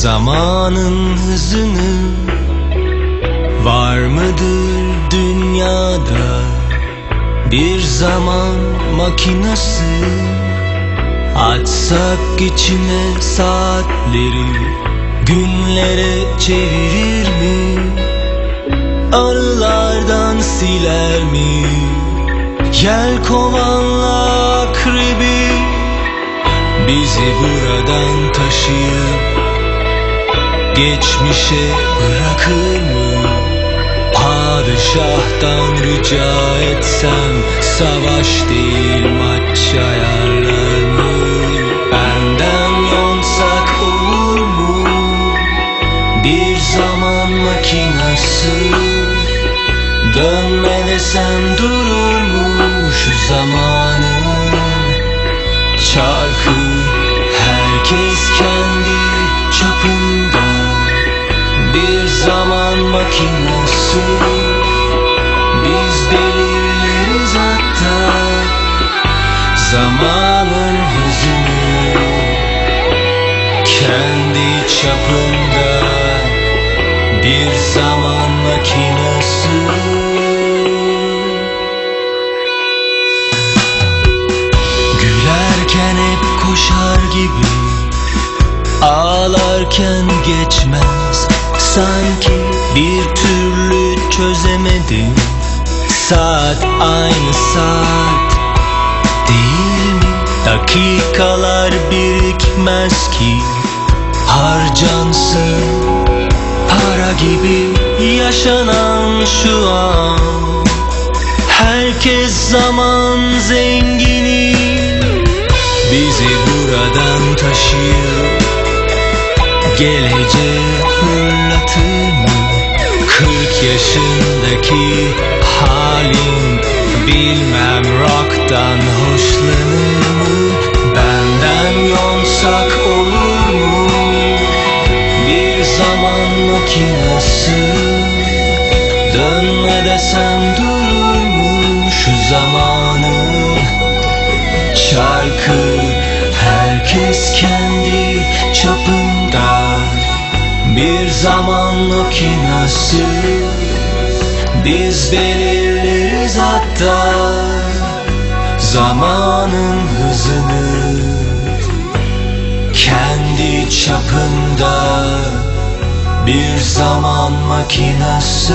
Zamanın hızını Var mıdır dünyada Bir zaman makinası Açsak içine saatleri Günlere çevirir mi? Arılardan siler mi? Yel kovanla akrebi Bizi buradan taşıyıp Geçmişe bırakır mı? Padişahtan rica etsem Savaş değil maç ayarlar mı? Benden yonsak olur mu? Bir zaman makinası Dönme desem durur mu şu zamanın Çarkı herkes makinası Biz belirleriz hatta Zamanın hızını Kendi çapında Bir zaman makinası Gülerken hep koşar gibi Ağlarken geçmez. Sanki çözemedim Saat aynı saat Değil mi? Dakikalar birikmez ki. Harcansın Para gibi yaşanan şu an. Herkes zaman zengini. Bizi buradan taşıyor. Geleceğe zaman makinası Dönme desem durur mu şu zamanı. Çarkı herkes kendi çapında. Bir zaman makinası Biz belirleriz hatta Zamanın hızını. Kendi çapında Bir zaman makinası